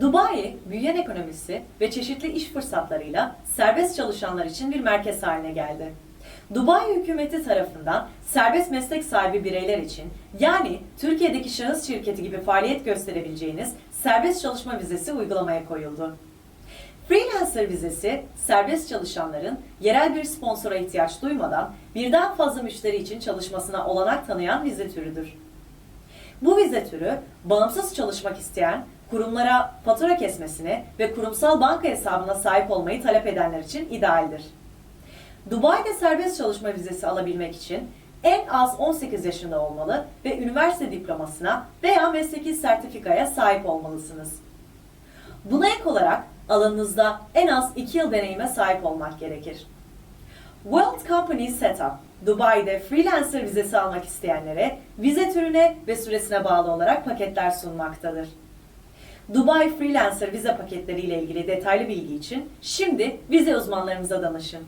Dubai, büyüyen ekonomisi ve çeşitli iş fırsatlarıyla serbest çalışanlar için bir merkez haline geldi. Dubai hükümeti tarafından serbest meslek sahibi bireyler için yani Türkiye'deki şahıs şirketi gibi faaliyet gösterebileceğiniz serbest çalışma vizesi uygulamaya koyuldu. Freelancer vizesi, serbest çalışanların yerel bir sponsora ihtiyaç duymadan birden fazla müşteri için çalışmasına olanak tanıyan vize türüdür. Bu vize türü bağımsız çalışmak isteyen, kurumlara fatura kesmesini ve kurumsal banka hesabına sahip olmayı talep edenler için idealdir. Dubai'de serbest çalışma vizesi alabilmek için en az 18 yaşında olmalı ve üniversite diplomasına veya mesleki sertifikaya sahip olmalısınız. Buna ek olarak alanınızda en az 2 yıl deneyime sahip olmak gerekir. World Company Setup, Dubai'de freelancer vizesi almak isteyenlere vize türüne ve süresine bağlı olarak paketler sunmaktadır. Dubai Freelancer vize paketleri ile ilgili detaylı bilgi için şimdi vize uzmanlarımıza danışın.